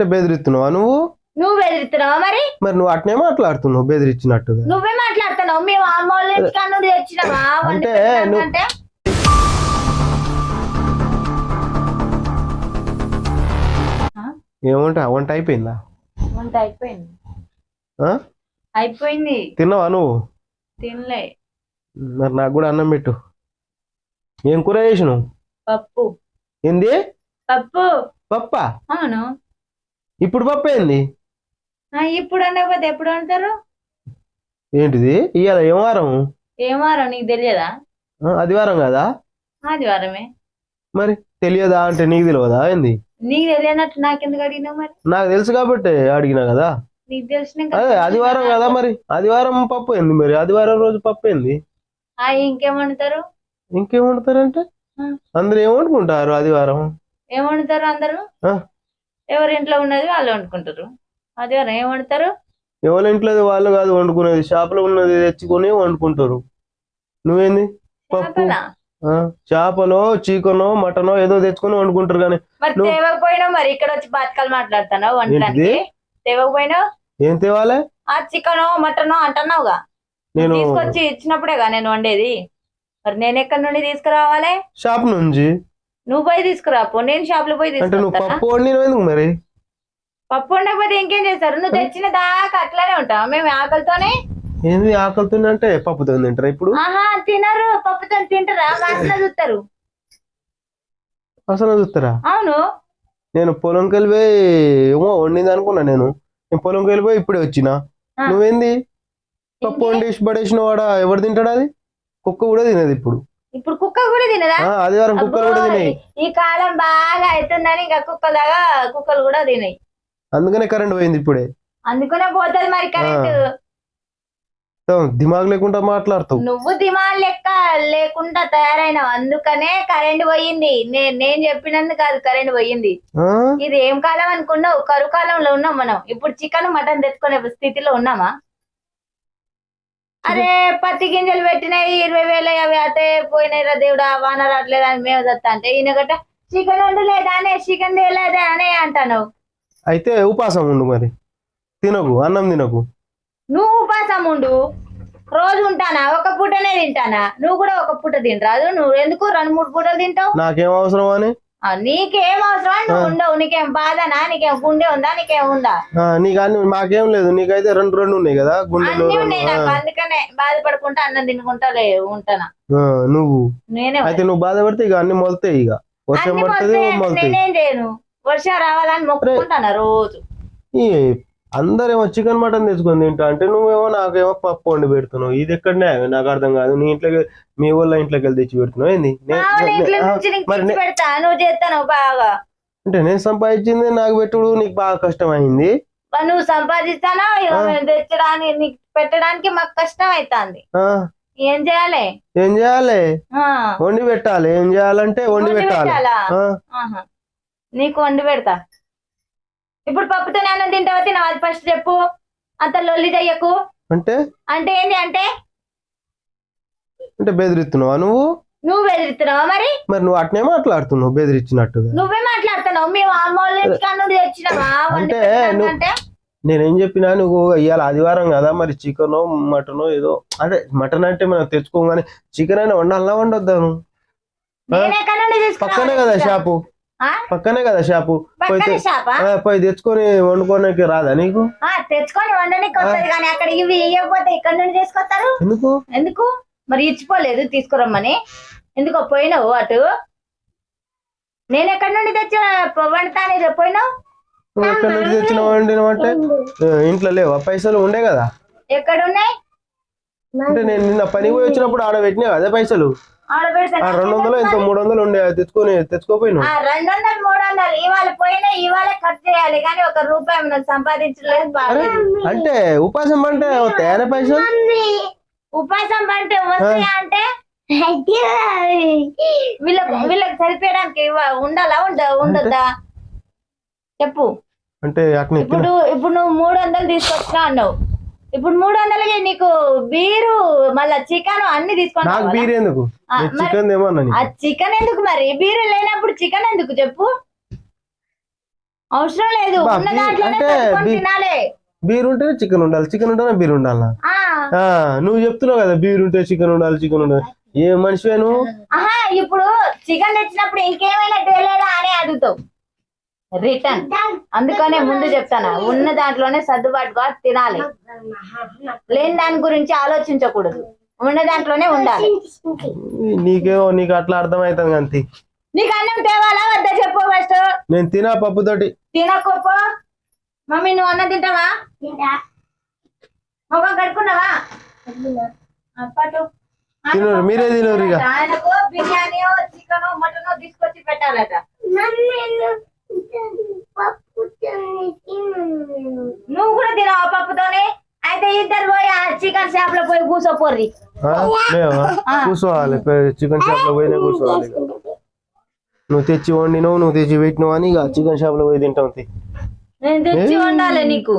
అంటే బెదిరిస్తున్నావా నువ్వు? నువ్వు బెదిరిస్తున్నావా మరి? మరి నువ్వు అట్నే మాట్లాడుతున్నావు బెదిరించినట్టుగా నువ్వే మాట్లాడుతున్నావు. మేము అమ్మ వాళ్ళ ఇంటికాడ నుండి తెచ్చినావా వండి అంటే పెట్టడానికి నువ్వు- అంటే ఏమంటా? వంట అయిపోయిందా? వంట అయిపోయింది. ఆ? అయిపోయింది. తిన్నావా నువ్వు? తినలే. మరి నాకు కూడా అన్నం పెట్టు. ఏం కూర చేసినావు? పప్పు. ఏంది? పప్పు. పప్ప? అవును. ఇప్పుడు పప్పు ఏంది? ఆ, ఇప్పుడు అనకపోతే ఎప్పుడు అంటారు ఏంటిది? ఇవాళ ఏం వారం? ఏం వారం? నీకు తెలియదా? ఆదివారం కదా? ఆదివారమే. మరి తెలియదా అంటే నీకు తెలియదా? ఏంది? నీకు తెలియనట్టు నాకెందుకు అడిగినావు మరి? నాకు తెలుసు కాబట్టి అడిగినా కదా. నీకు తెలిసిన అదే ఆదివారం కదా మరి. ఆదివారం పప్పు ఏంది మరి? ఆదివారం రోజు పప్పు ఏంది? ఆ, ఇంకేమంటారు ఇంకేం ఆ. అందరు ఏం వండుకుంటారు ఆదివారం? ఏం వండుతారు అందరూ. ఎవరి ఇంట్లో ఉన్నది వాళ్ళు వండుకుంటారు. ఆదివారం ఏం వండుతారు. ఎవరి ఇంట్లో వాళ్ళు కాదు వండుకునేది. షాపులో ఉన్నది తెచ్చుకొని వండుకుంటారు. నువ్వేంది? పప్పు చేపలా? చికెనో మటనో ఏదో తెచ్చుకొని వండుకుంటారు కానీ తేవకపోయినావు మరి ఇక్కడ వచ్చి బతకాలు మాట్లాడుతున్నావు వండడానికి. ఏంటిది? తేవకపోయినావు ఏం తేవాలే? ఆ చికెన్ మటన్ అంటున్నావుగా. నేను తీసుకొచ్చి ఇచ్చినప్పుడేగా నేను వండేది. మరి నేను ఎక్కడి నుండి తీసుకురావాలి? షాప్ నుంచి. నువ్వు పోయి తీసుకురాపో నేను షాప్లో పోయి అంటే నువ్వు తీసుకుంటా పప్పు వండినవు ఎందుకు మరి? పప్పు ఉండకపోతే ఇంకేం చేస్తారు? నువ్వు తెచ్చిన దాకా అట్లానే ఉంటావు? మేము ఆకలితోనే ఏంది ఆకలితో అంటే పప్పుతో తింటారా ఇప్పుడు? ఆహా తినరు. పప్పుతో తింటారా? వాసన చూస్తారు అసలు చూస్తారా అవును. నేను పొలంకి వెళ్ళిపోయి ఏమో వండింది అనుకున్నా నేను. నేను పొలంకి వెళ్ళిపోయి ఇప్పుడే వచ్చిన. నువ్వేంది? పప్పు? వండేసి పడేసిన వాడ ఎవరు తింటాడు అది? కుక్క కూడా తినదు ఇప్పుడు. ఇప్పుడు కుక్క కూడా తినదా? ఆదివారం కుక్కలు కూడా తినాయి. ఈ కాలం బాగా అవుతుందని ఇంకా కుక్కలాగా కుక్కలు కూడా తినాయి. అందుకనే కరెంట్ పోయింది ఇప్పుడే. అందుకనే పోతుంది మరి కరెంట్. దిమాగ్ లేకుండా మాట్లాడతావు. నువ్వు దిమాగ్ లెక్క లేకుండా తయారైనావు. అందుకనే కరెంట్ పోయింది. నేను నేను చెప్పినందుకు కాదు కరెంట్ పోయింది? ఇది ఏం కాలం అనుకున్నావు? కరువు కాలంలో ఉన్నాం మనం. ఇప్పుడు చికెన్ మటన్ తెచ్చుకునే స్థితిలో ఉన్నామా? అరే పత్తి గింజలు పెట్టినాయి ఇరవై వేలు అవి అటే పోయినాయి రా దేవుడా వాన రావట్లేదు అని మేము చస్తా అంటే ఈయన గట్ట చికెన్ వండలేదా అనే చికెన్ తేలేదా అనే అంటాను అయితే ఉపాసం ఉండు మరి. తినకు అన్నం తినకు. నువ్వు ఉపాసం ఉండు. రోజు ఉంటానా? ఒక పూటనే తింటానా? నువ్వు కూడా ఒక పూట తినరాదు. నువ్వు ఎందుకు రెండు మూడు పూటలు తింటావు? నాకేం అవసరం అని? నీకేం అవసరం? నువ్వు ఉండవు. నీకేం బాధనా నీకేం గుండె ఉందా? నీకేం ఉందా? నీకు అన్ని మాకేం లేదు. నీకైతే రెండు రెండు ఉన్నాయి కదా గుండెలు అన్ని రెండు ఉన్నాయి. నాకు అందుకనే బాధపడుకుంటా అన్నం తినుకుంటా లే ఉంటానా? ఆ, నువ్వు. నేనే అయితే నువ్వు బాధపడితే ఇక అన్ని మొలతాయి ఇక. వర్షం పడుతుంది మొలతాయి, నేనేం చేయను? వర్షం రావాలని మొక్కుకుంటాను రోజు? అందరేమో చికెన్ మటన్ తెచ్చుకొని తింటా. అంటే నువ్వేమో నాకేమో పప్పు వండి పెడుతున్నావు. ఇది ఎక్కడనే నాకు అర్థం కాదు. నీ ఇంట్లోకి మీ వాళ్ళ ఇంట్లోకి వెళ్ళి తెచ్చి పెడుతున్నావు. ఏంది? అంటే నేను సంపాదించింది నాకు పెట్టుడు నీకు బాగా కష్టం అయింది నువ్వు సంపాదిస్తానా తెచ్చడానికి నీకు పెట్టడానికి మాకు కష్టం అవుతుంది ఆ, ఏం చేయాలి? ఏం చేయాలి? వండి పెట్టాలి. ఏం చేయాలంటే వండి పెట్టాలి. నీకు వండి పెడతా. ఇప్పుడు పప్పుతో అన్నం తింటావా? తినవా? అది ఫస్ట్ చెప్పు. అంత లొల్లి చెయ్యకు. అంటే? అంటే ఏంటి అంటే? అంటే బెదిరిస్తున్నావా నువ్వు? నువ్వు బెదిరిస్తున్నావా మరి? మరి నువ్వు అట్నే మాట్లాడుతున్నావు బెదిరించినట్టుగా నువ్వే మాట్లాడుతున్నావు. మేము అమ్మ వాళ్ళ ఇంటికాడ నుండి తెచ్చినావా? అంటే నువ్వు- నేనేం చెప్పినా నువ్వు ఇవాళ ఆదివారం కదా మరి చికెన్ మటనో ఏదో. అంటే మటన్ అంటే మనం తెచ్చుకోగానే చికెన్ అయినా వండాలన్నా వండొద్దా నువ్వు? ఆ? నేను ఎక్కడ నుండి పక్కనే కదా? షాపు? పక్కనే కదా షాపు. పోయి తెచ్చుకొని వండుకోనికి రాదా నీకు? ఆ, తెచ్చుకొని వండడానికి వస్తుంది కానీ అక్కడ ఇవి ఇవ్వకపోతే ఇక్కడ నుండి తీసుకొస్తారు? ఎందుకు? ఎందుకు? మరి ఇచ్చిపోలేదు తీసుకురమ్మని. ఎందుకో పోయినావు అటు? నేను ఎక్కడి నుండి తెచ్చి వండుతానే పోయినావు? ఎక్కడి నుంచి తెచ్చిన వండినవంటే ఇంట్లో లేవా? పైసలు ఉండే కదా? ఎక్కడున్నాయి? అంటే నేను నిన్న పనికి పోయి వచ్చినప్పుడు ఆడ పెట్టినా అదే పైసలు? రెండు వందలు ఇంత మూడు వందలు ఉండే తెచ్చుకొని తెచ్చుకోపోయినావు. ఆ, రెండు వందలు మూడు వందలు ఇవాళ పోయినా ఇవాళ ఖర్చు చేయాలి కానీ ఒక రూపాయి సంపాదించలేదు అంటే ఉపాసం అంటే తేనే పైసలు? ఉపాసం అంటే వస్తాయా అంటే వీళ్ళకి వీళ్ళకి సరిపోయడానికి ఉండాలా ఉండ ఉండొద్దా? చెప్పు. అంటే ఇప్పుడు ఇప్పుడు నువ్వు మూడు వందలు తీసుకొచ్చినా అన్నావు. ఇప్పుడు మూడు వందలకి నీకు బీరు మళ్ళా చికెన్ అన్ని తీసుకొని నాకు రావాలా? బీర్ ఎందుకు? చికెన్ ఏమన్నా చికెన్ ఎందుకు మరి? బీరు లేనప్పుడు చికెన్ ఎందుకు చెప్పు. అవసరం లేదు. ఉన్న దాంట్లోనే బీర్ ఉంటేనే చికెన్ ఉండాలి. చికెన్ ఉంటేనే బీర్ ఉండాలా? నువ్వు చెప్తున్నావు కదా బీర్ ఉంటే చికెన్ ఉండాలి చికెన్ ఉండాలి. ఏ మనిషివే నువ్వు? ఇప్పుడు చికెన్ తెచ్చినప్పుడు ఇంకేమైనా తేలేదా అని అడుగుతావు. రిటర్న్ అందుకనే ముందు చెప్తాను. ఉన్న దాంట్లోనే సర్దుబాటుగా తినాలి. లేని దాని గురించి ఆలోచించకూడదు. ఉన్న దాంట్లోనే ఉండాలి. నీకేమో నీకు అట్లా అర్థమవుతుంది అంతే. నీకు అన్నం తేవాలా వద్దా చెప్పు ఫస్ట్ నేను తినా పప్పుతోటి. తినకపో. మమ్మీ నువ్వు అన్నం తింటావా? మొగం కడుక్కున్నావా? తినరు, మీరే తినరు ఇక. ఆయనకు బిర్యానీ చికెన్ మటన్ తీసుకొచ్చి పెట్టాలట. నువ్వు కూడా తినవా పప్పుతోనే? అయితే ఇద్దరు పోయి చికెన్ షాప్లో పోయి కూర్చోపోర్రి కూర్చోవాలి చికెన్ షాప్లో పోయినా కూర్చోవాలి. నువ్వు తెచ్చి వండినావు నువ్వు తెచ్చి పెట్టినావు అని ఇక చికెన్ షాప్లో పోయి తింటావు. నేను తెచ్చి ఉండాలి నీకు.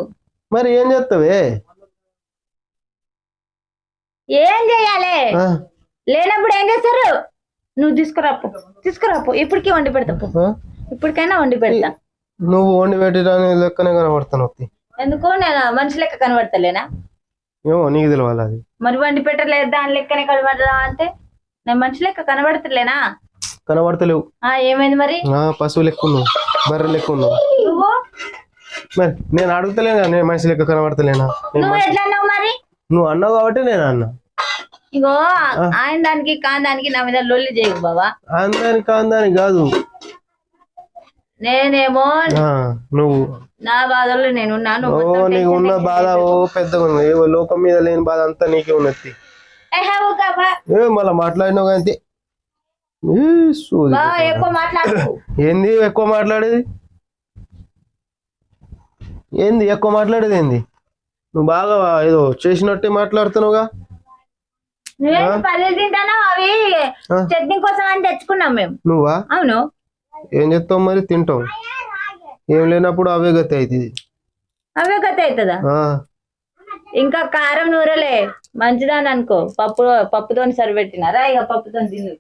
మరి ఏం చేస్తావే? ఏం చెయ్యాలి ఆ? లేనప్పుడు ఏం చేస్తారు? నువ్వు తీసుకురాపు తీసుకురాపు. ఇప్పటికీ వండి పెడతా? ఇప్పటికైనా వండి పెడతా. నువ్వు వండి పెట్టడానికి లెక్కనే కనబడుతున్నావు తీ. ఎందుకు నేను మనిషి లెక్క కనబడతలేనా? ఏమో నీకు తెలియాలి అది. మరి వండి పెట్టలేదు దాని లెక్కనే కనబడదా అంటే? నేను మనిషి లెక్క కనబడతలేనా? కనబడతలేవు. ఆ ఏమైంది మరి? ఆ, పశువు లెక్క ఉన్నావు బర్రె లెక్క ఉన్నావు నువ్వు? మరి నేను అడుగుతలేనా నేను మనిషి లెక్క కనబడతలేనా? నువ్వు అన్నావు మరి? నువ్వు అన్నావు కాబట్టి నేను అన్నా. ఇగో ఆయన దానికి కాని దానికి నా మీద లొల్లి చేయకు బావా. అందాని కాందాని కాదు. నేనేమో నువ్వు. నా బాధల్లో నేనున్నా ఓ నీకు ఉన్న బాధ ఓ పెద్దగా ఉంది. లోకం మీద లేని బాధ అంతా నీకే ఉన్నది. ఏ మళ్ళీ మాట్లాడినావు మాట్లాడు. ఏంది ఎక్కువ మాట్లాడేది? ఏంది ఎక్కువ మాట్లాడేది ఏంది? నువ్వు బాగా ఏదో చేసినట్టే మాట్లాడుతున్నావుగా. నువ్వేంటి పల్లీలు తింటానో అవి? ఆ? చట్నీ కోసం అని తెచ్చుకున్నాం మేము. నువ్వా? అవును. ఏం చేస్తావు మరి? తింటావు. ఏం లేనప్పుడు అవే గతి అవుతుంది. అవే కథ అవుతుందా ఇంకా కారం నూరలే. మంచిదాని అనుకో. పప్పు పప్పుతోని సరిపెట్టినారా ఇక పప్పుతో తిను.